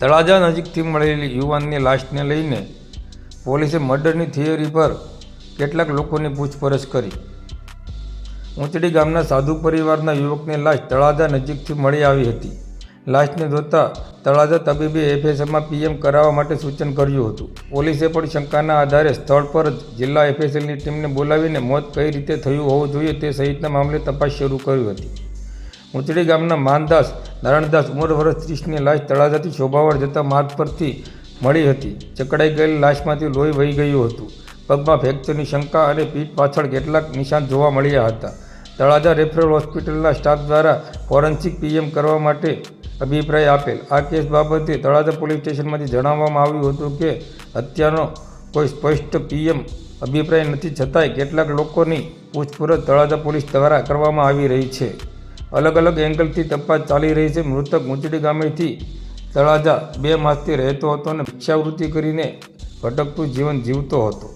તળાજા નજીકથી મળેલી યુવાનની લાશને લઈને પોલીસે મર્ડરની થિયરી પર કેટલાક લોકોની પૂછપરછ કરી. ઊંચડી ગામના સાધુ પરિવારના યુવકની લાશ તળાજા નજીકથી મળી આવી હતી. લાશને જોતા તળાજા તબીબે એફએસએલમાં પીએમ કરાવવા માટે સૂચન કર્યું હતું. પોલીસે પણ શંકાના આધારે સ્થળ પર જ જિલ્લા એફએસએલની ટીમને બોલાવીને મોત કઈ રીતે થયું હોવું જોઈએ તે સહિતના મામલે તપાસ શરૂ કરી હતી. ઊંચડી ગામના માનદાસ નારાયણદાસ ઉંમર વર્ષ ત્રીસની લાશ તળાજાથી શોભાવડ જતા માર્ગ પરથી મળી હતી. ચકડાઈ ગયેલી લાશમાંથી લોહી વહી ગયું હતું. પગમાં ફ્રેક્ચરની શંકા અને પીઠ પાછળ કેટલાક નિશાન જોવા મળ્યા હતા. તળાજા રેફરલ હોસ્પિટલના સ્ટાફ દ્વારા ફોરેન્સિક પીએમ કરવા માટે અભિપ્રાય આપેલ. આ કેસ બાબતે તળાજા પોલીસ સ્ટેશનમાંથી જણાવવામાં આવ્યું હતું કે, હત્યાનો કોઈ સ્પષ્ટ પીએમ અભિપ્રાય નથી, છતાંય કેટલાક લોકોની પૂછપરછ તળાજા પોલીસ દ્વારા કરવામાં આવી રહી છે. અલગ અલગ એંગલથી તપાસ ચાલી રહી છે. મૃતક ઊંચડી ગામેથી તળાજા બે માસથી રહેતો હતો અને ભિક્ષાવૃત્તિ કરીને ભટકતું જીવન જીવતો હતો.